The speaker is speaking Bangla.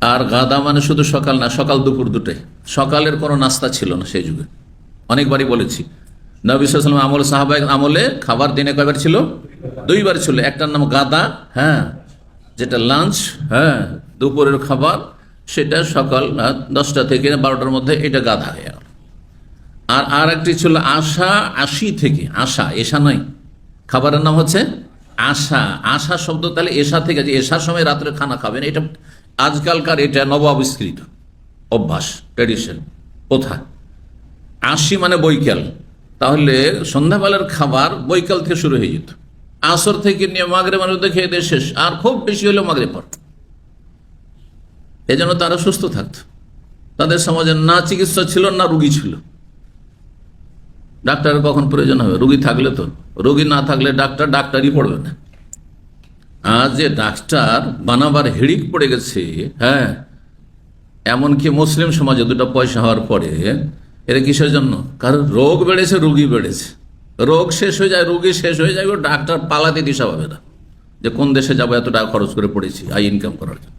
আর গাদা মানে শুধু সকাল না, সকাল দুপুর দুটোই সকালের কোনো নাস্তা ছিল না সেই যুগে। অনেকবারই বলেছি। নবিসাম আমল সাহাবাই আমলে খাবার দিনে কয়বার ছিল? দুইবার ছিল। একটার নাম গাদা হ্যাঁ যেটা লাঞ্চ হ্যাঁ দুপুরের খাবার, সেটা সকাল দশটা থেকে বারোটার মধ্যে এটা গাদা হয়ে গেল। আর আর একটি ছিল আশা, আশি থেকে, আশা, এশা নয়। খাবারের নাম হচ্ছে আশা। আশা শব্দ তাহলে এশা থেকে যে এশার সময় রাত্রে খানা খাবেন, এটা আজকালকার এটা নব আবিষ্কৃত অভ্যাস ট্রেডিশন প্রথা। আশি মানে বৈকাল। তাহলে সন্ধ্যাবেলার খাবার বৈকাল থেকে শুরু হয়ে যেত। আসর থেকে নিয়ে মাগরে মানুষ খেয়ে দিয়ে শেষ, আর খুব বেশি হলো মাগরে পর। এজন্য তারা সুস্থ থাকতো। তাদের সমাজে না চিকিৎসা ছিল, না রুগী ছিল। ডাক্তারের কখন প্রয়োজন হবে? রুগী থাকলে তো। রুগী না থাকলে ডাক্তার, ডাক্তারই পড়বে না। যে ডাক্তার বানাবার হিড়িক পড়ে গেছে হ্যাঁ এমনকি মুসলিম সমাজে দুটো পয়সা হওয়ার পরে এটা কিসের জন্য? কারণ রোগ বেড়েছে, রুগী বেড়েছে। রোগ শেষ হয়ে যায়, রুগী শেষ হয়ে যায়, ডাক্তার পালাতে দিশা পাবে না। যে কোন দেশে যাব, এত টাকা খরচ করে পড়েছি আই ইনকাম করার জন্য।